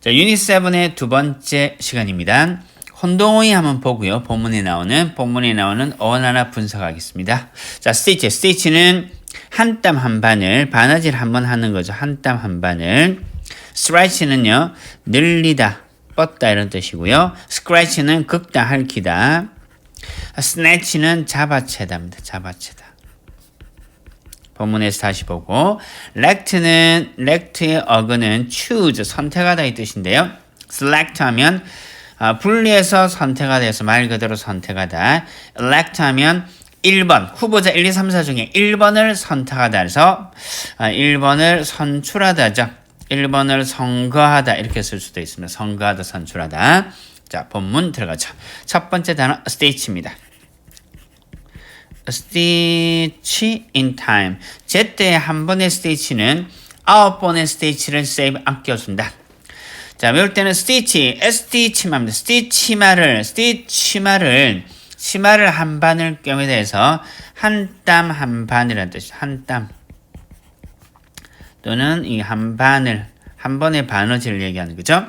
자, 7의 두 번째 시간입니다. 혼동어이 한번 보고요. 본문에 나오는 본문에 나오는 어원 하나 분석하겠습니다. 자, 스티치. 스티치는 한 땀 한 바늘 바느질 한 번 하는 거죠. 한 땀 한 바늘. 스트레치는요. 늘리다, 뻗다 이런 뜻이고요. 스크래치는 긁다, 핥기다. 스네치는 잡아채다입니다. 잡아채다. 본문에서 다시 보고 렉트는 렉트의 어근은 choose 선택하다 이 뜻인데요. select 하면 아, 분리해서 선택하다 해서 말 그대로 선택하다. elect 하면 1번 후보자 1, 2, 3, 4 중에 1번을 선택하다 해서 아, 1번을 선출하다죠. 1번을 선거하다 이렇게 쓸 수도 있습니다. 선거하다 선출하다. 자 본문 들어가죠. 첫 번째 단어 state입니다. Stitch in time. 제때 한 번의 stitch는 아홉 번의 stitch를 save 아껴준다. 자, 외울 때는 stitch, stitch마입니다. stitch마를, stitch마를, 치마를 한 바늘 꿰매 대해서 한 땀 한 바늘이라는 뜻이죠. 한 땀. 또는 이 한 바늘, 한 번의 바느질을 얘기하는 거죠.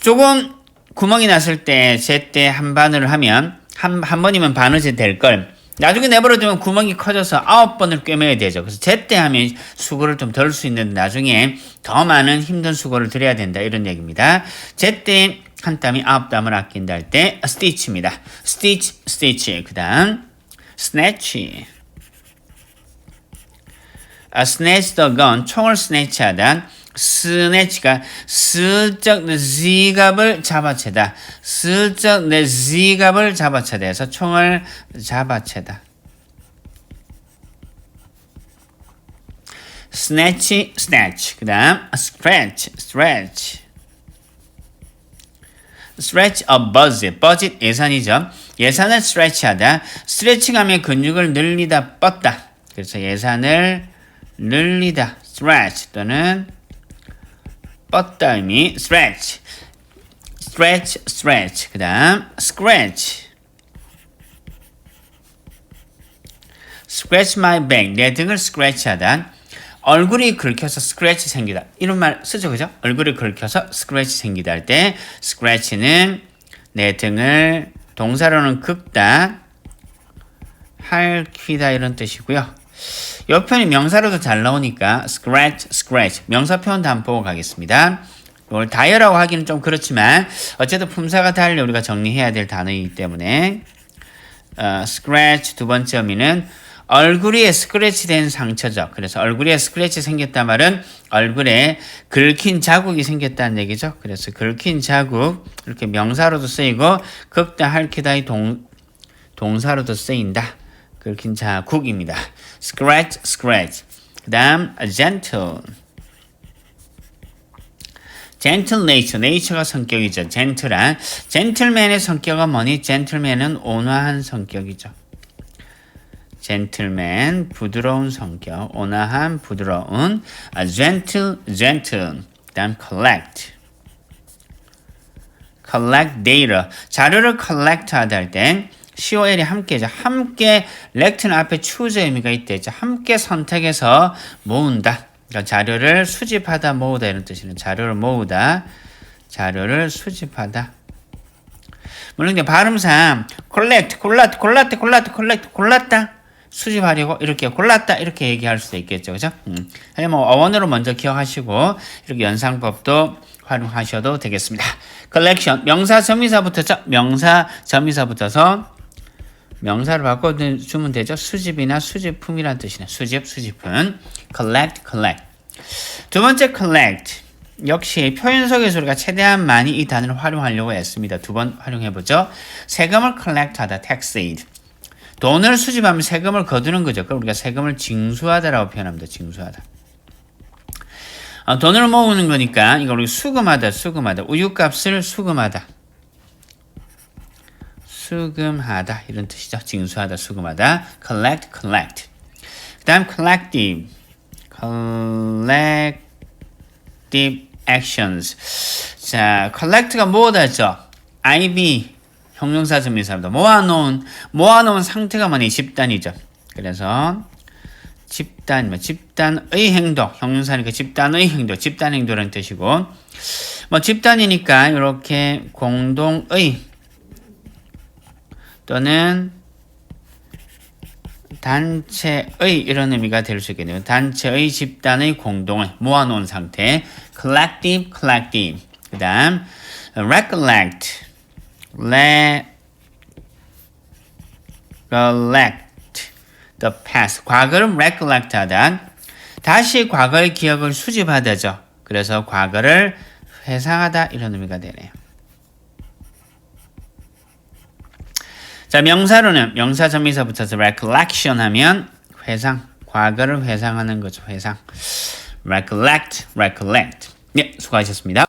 조금 구멍이 났을 때, 제때 한 바늘을 하면, 한, 한 번이면 바느질 될 걸, 나중에 내버려두면 구멍이 커져서 아홉 번을 꿰매야 되죠. 그래서 제때 하면 수고를 좀 덜 수 있는데 나중에 더 많은 힘든 수고를 들여야 된다. 이런 얘기입니다. 제때 한 땀이 아홉 땀을 아낀다 할때 stitch입니다. stitch, stitch. 그 다음 snatch. 아, snatch. 총을 snatch 하다. 스네치가 슬쩍 내 지갑을 잡아채다. 슬쩍 내 지갑을 잡아채다 해서 총을 잡아채다. snatch, snatch. 그 다음 stretch, stretch. stretch a budget. budget 예산이죠. 예산을 stretch하다. 스트레칭하면 근육을 늘리다, 뻗다. 그래서 예산을 늘리다, stretch 또는 뻗다 의미 stretch, stretch, stretch. 그 다음 scratch, scratch my back. 내 등을 scratch하다. 얼굴이 긁혀서 scratch 생기다. 이런 말 쓰죠, 그죠? 얼굴이 긁혀서 scratch 생기다 할때 scratch는 내 등을 동사로는 긁다, 핥히다 이런 뜻이고요. 이 표현이 명사로도 잘 나오니까 scratch, scratch 명사 한번 보고 가겠습니다. 이걸 다이어라고 하기는 좀 그렇지만 어쨌든 품사가 달려 우리가 정리해야 될 단어이기 때문에 어, scratch 두 번째 의미는 얼굴에 스크래치 된 상처죠. 그래서 얼굴에 스크래치 생겼단 말은 얼굴에 긁힌 자국이 생겼다는 얘기죠. 그래서 긁힌 자국 이렇게 명사로도 쓰이고 긁다 핥히다의 동, 동사로도 쓰인다. 긁힌 자국입니다. scratch, scratch. 그 다음 gentle. gentle nature, nature가 성격이죠. gentle한. gentleman의 성격은 뭐니? gentleman은 온화한 성격이죠. gentleman, 부드러운 성격, 온화한, 부드러운. 아, gentle, gentle. 그 다음 collect. collect data. 자료를 collect 하다 할때 COL이 함께죠. 함께 렉트는 앞에 추우의 의미가 있대죠. 함께 선택해서 모은다. 그러니까 자료를 수집하다 모으다 이런 뜻이는 자료를 모으다. 자료를 수집하다. 물론 이제 발음상 collect, 골랐, 골랐다, 골랐다, collect, 골랐다. 수집하려고 이렇게 골랐다 이렇게 얘기할 수도 있겠죠, 그죠? 음. 뭐 어원으로 먼저 기억하시고 이렇게 연상법도 활용하셔도 되겠습니다. collection 명사 점의사부터죠. 명사 점의사부터서 명사를 바꿔주면 되죠. 수집이나 수집품이란 뜻이네. 수집, 수집품. collect, collect. 두 번째 collect. 역시 표현 속에서 우리가 최대한 많이 이 단어를 활용하려고 했습니다. 두 번 활용해보죠. 세금을 collect 하다, tax aid. 돈을 수집하면 세금을 거두는 거죠. 그럼 우리가 세금을 징수하다라고 표현합니다. 징수하다. 어, 돈을 모으는 거니까 이걸 우리 수금하다, 수금하다. 우유값을 수금하다. 수금하다 이런 뜻이죠. 징수하다, 수금하다. collect, collect. 그 다음 collective. collective actions. 자, collect가 뭐다죠? IB 형용사 점의사입니다. 모아놓은 모아놓은 상태가 뭐니 집단이죠. 그래서 집단, 집단의 행동, 형용사니까 집단의 행동, 집단 행동이라는 뜻이고 뭐 집단이니까 이렇게 공동의 또는 단체의 이런 의미가 될 수 있겠네요. 단체의 집단의 공동을 모아놓은 상태. collective, collective. 그 다음 recollect, recollect the past. 과거를 recollect 하다. 다시 과거의 기억을 수집하다죠. 그래서 과거를 회상하다 이런 의미가 되네요. 자, 명사로는 명사 점미사 붙여서 recollection 하면 회상, 과거를 회상하는 거죠. 회상. recollect, recollect. 네, 수고하셨습니다.